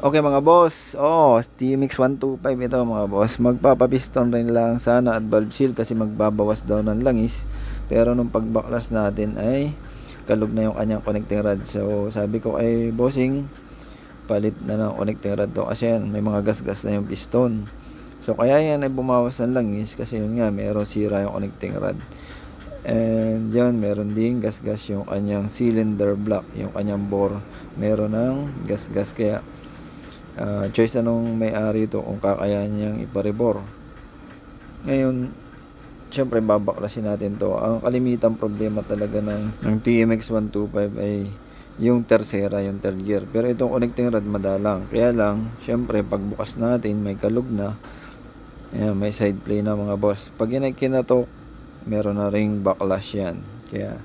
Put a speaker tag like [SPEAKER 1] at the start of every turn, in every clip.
[SPEAKER 1] Okay mga boss, oh, TMX 125 ito mga boss. Magpapapiston rin lang sana at valve seal kasi magbabawas daw ng langis. Pero nung pagbaklas natin ay kalog na yung kanyang connecting rod. So sabi ko ay bossing, palit na ng connecting rod to kasi may mga gas-gas na yung piston. So kaya yan ay bumawas ng langis kasi yun nga, meron sira yung connecting rod. And yan, meron din gas-gas yung kanyang cylinder block, yung kanyang bore. Meron ng gas-gas kaya ah, choice na nung may-ari ito kung kakayahan niyang iparibor. Ngayon, syempre babaklasin natin to. Ang kalimitang problema talaga ng, ng TMX 125 ay yung tersera, yung third gear. Pero itong connecting rod madalang. Kaya lang, syempre pagbukas natin may kalug na. Ayan, may side play na mga boss. Pag yan ay kinatok, meron na ring backlash yan. Kaya,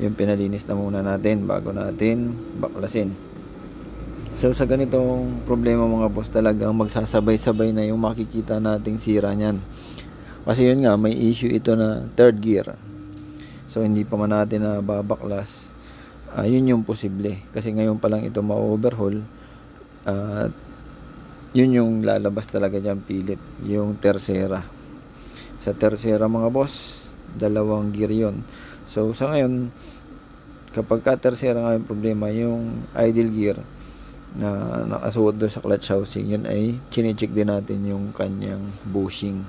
[SPEAKER 1] yung pinalinis na muna natin bago natin baklasin. So sa ganitong problema mga boss talagang magsasabay-sabay na yung makikita nating sira niyan. Kasi yun nga may issue ito na third gear. So hindi pa man natin na babaklas. Ah, yun yung posible. Kasi ngayon pa lang ito ma-overhaul. At yun yung lalabas talaga dyan pilit. Yung tercera. Sa tercera mga boss, dalawang gear yun. So sa ngayon, kapag ka tercera nga yung problema, yung idle gear, na nakasuot doon sa clutch housing yun ay chinecheck din natin yung kanyang bushing.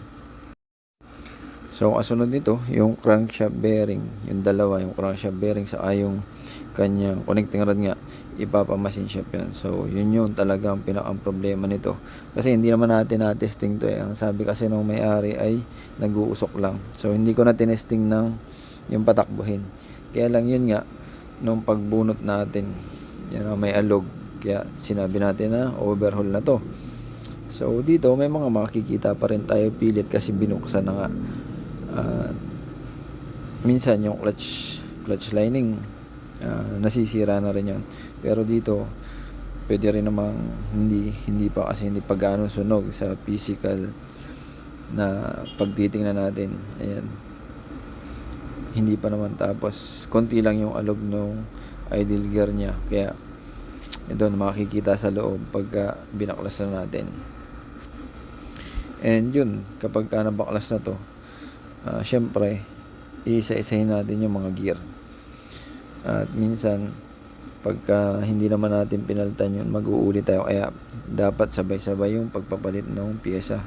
[SPEAKER 1] So kasunod nito yung crankshaft bearing. Yung dalawa yung crankshaft bearing sa yung kanyang connecting rod nga ipapamasin shop yun so yun yun talaga ang pinakang problema nito. Kasi hindi naman natin na-testing to eh. Ang sabi kasi nung may-ari ay nag-uusok lang. So hindi ko na tinesting ng yung patakbuhin. Kaya lang yun nga nung pagbunot natin yan may alog kaya sinabi natin na overhaul na to. So dito may mga makikita pa rin tayo pilit kasi binuksan na nga. At minsan yung clutch clutch lining ah, nasisira na rin yon. Pero dito pwede rin namang hindi hindi pa kasi hindi pa gaano sunog sa physical na pagtitingnan natin. Ayan. Hindi pa naman tapos konti lang yung alog nung idle gear niya. Kaya ito makikita sa loob pagka binaklas na natin. And yun kapag ka nabaklas na to uh, syempre isa-isahin natin yung mga gear. At minsan pagka hindi naman natin pinaltan yun mag-uulit tayo. Kaya dapat sabay-sabay yung pagpapalit ng pyesa.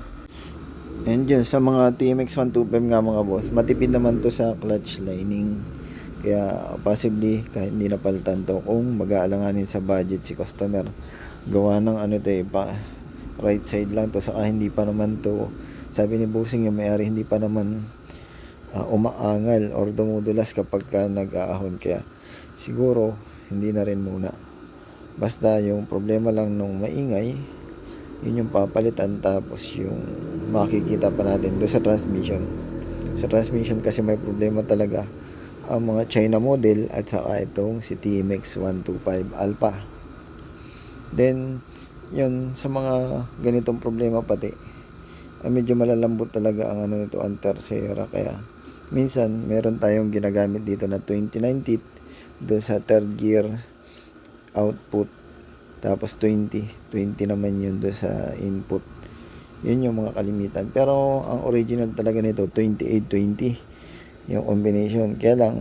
[SPEAKER 1] And yun sa mga TMX 125 nga mga boss matipid naman to sa clutch lining kaya possibly kahit hindi napalitan to kung mag-aalanganin sa budget si customer gawa ng ano to eh, pa, right side lang to saka hindi pa naman to sabi ni Busing yung may-ari hindi pa naman uh, umaangal or dumudulas kapag ka nag-aahon. Kaya siguro hindi na rin muna. Basta yung problema lang nung maingay yun yung papalitan tapos yung makikita pa natin do sa transmission. Sa transmission kasi may problema talaga ang mga China model at saka itong si TMX 125 Alpha. Then, yun, sa mga ganitong problema pati, ay medyo malalambot talaga ang ano nito, ang tercera. Kaya, minsan, meron tayong ginagamit dito na 29 teeth doon sa third gear output. Tapos 20. 20 naman yun doon sa input. Yun yung mga kalimitan. Pero, ang original talaga nito, 28-20 yung combination. Kaya lang,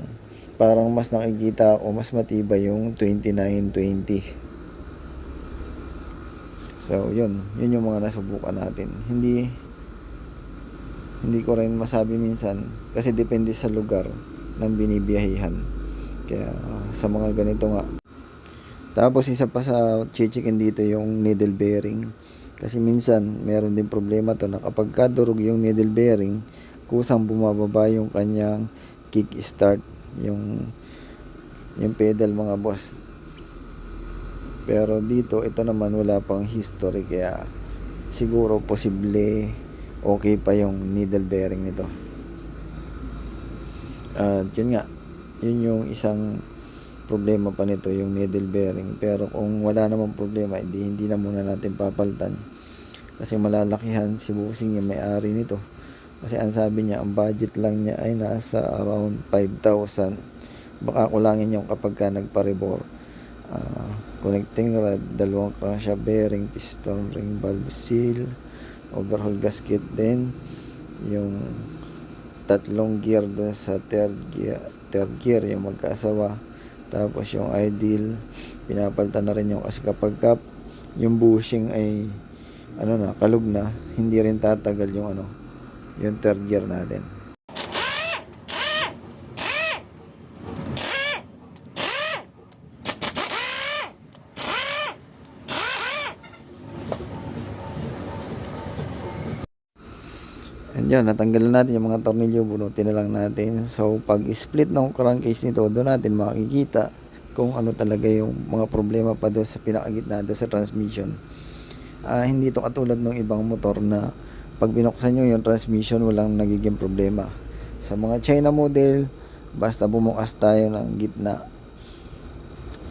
[SPEAKER 1] parang mas nakikita o mas matibay yung 29-20. So, yun. Yun yung mga nasubukan natin. Hindi, hindi ko rin masabi minsan kasi depende sa lugar ng binibiyahihan. Kaya, sa mga ganito nga. Tapos, isa pa sa chichikin dito yung needle bearing. Kasi minsan, meron din problema to na kapag kadurog yung needle bearing, kusang bumababa yung kanyang kick start yung yung pedal mga boss. Pero dito ito naman wala pang history kaya siguro posible okay pa yung needle bearing nito. At yun nga yun yung isang problema pa nito yung needle bearing. Pero kung wala namang problema hindi, hindi na muna natin papaltan kasi malalakihan si Busing yung may-ari nito kasi ang sabi niya, ang budget lang niya ay nasa around 5,000. Baka kulangin yung kapag ka nagpa-rebor. ah, connecting rod, dalawang crankshaft bearing, piston ring, valve seal, overhaul gasket din, yung tatlong gear dun sa third gear, third gear yung magkaasawa. Tapos yung ideal, pinapalitan na rin yung kasi kapag kap, yung bushing ay ano na, kalug na, hindi rin tatagal yung ano, yung third gear natin. And yun, natanggalan natin yung mga tornilyo, bunutin na lang natin. So, pag split ng crankcase nito, doon natin makikita kung ano talaga yung mga problema pa doon sa pinakagitna doon sa transmission. Ah, hindi to katulad ng ibang motor na pag binuksan nyo yung transmission, walang nagiging problema. Sa mga China model, basta bumukas tayo ng gitna,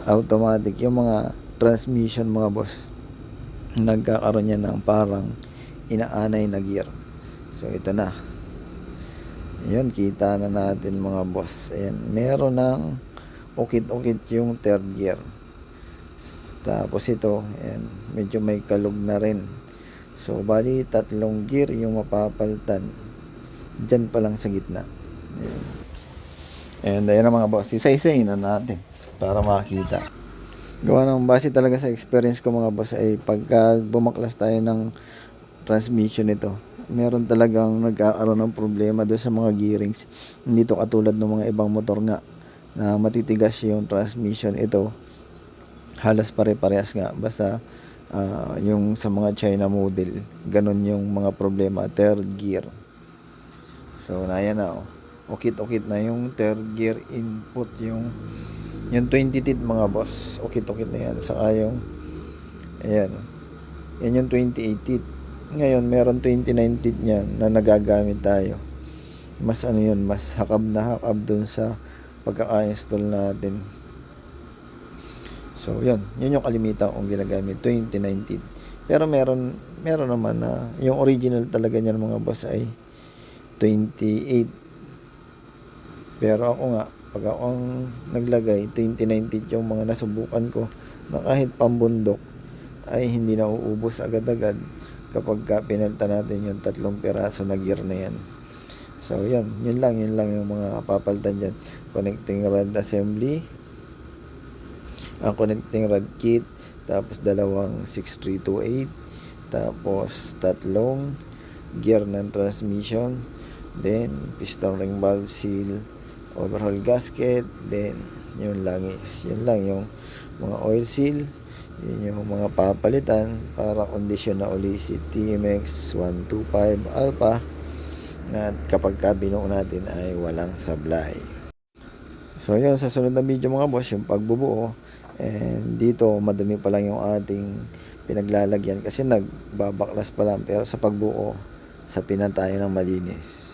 [SPEAKER 1] automatic yung mga transmission mga boss, nagkakaroon yan ng parang inaanay na gear. So ito na. Yun, kita na natin mga boss. Ayan, meron ng ukit-ukit yung third gear. Tapos ito, ayan, medyo may kalug na rin. So, bali, tatlong gear yung mapapalitan. Diyan pa lang sa gitna. Ayan. And ayan na mga boss, isa-isayin na natin para makita. Gawa ng base talaga sa experience ko mga boss ay pagka bumaklas tayo ng transmission nito, meron talagang nagkakaroon ng problema doon sa mga gearings. Hindi to katulad ng mga ibang motor nga na matitigas yung transmission. Ito, halos pare-parehas nga. Basta ah, yung sa mga China model, ganun yung mga problema. Third gear. So, na yan na. Oh. Ukit-ukit na yung third gear input. Yung, yung 20 teeth mga boss. Ukit-ukit na yan. Saka yung, ayan. Yan yung 28 teeth. Ngayon, meron 29 teeth niyan na nagagamit tayo. Mas ano yun, mas hakab na hakab dun sa pagkaka-install natin. So, yun. Yun yung kalimitan kong ginagamit. 29 teeth. Pero meron, meron naman na, yung original talaga niyan mga boss ay 28. Pero ako nga, pag ako ang naglagay, 29 teeth yung mga nasubukan ko na kahit pambundok ay hindi na uubos agad-agad kapag ka pinalta natin yung tatlong piraso na gear na yan. So, yan. Yun lang. Yun lang yung mga papalitan dyan. Connecting rod assembly. Ang connecting rod kit. Tapos, dalawang 6328. Tapos, tatlong gear ng transmission. Then, piston ring valve seal. Overhaul gasket. Then, yun lang is. Yun lang yung mga oil seal. Yun yung mga papalitan para kondisyon na uli si TMX 125 Alpha na kapag ka natin ay walang sablay. So yun, sa sunod na video mga boss, yung pagbubuo. And dito, madumi pa lang yung ating pinaglalagyan kasi nagbabaklas pa lang. Pero sa pagbuo, sa tayo ng malinis.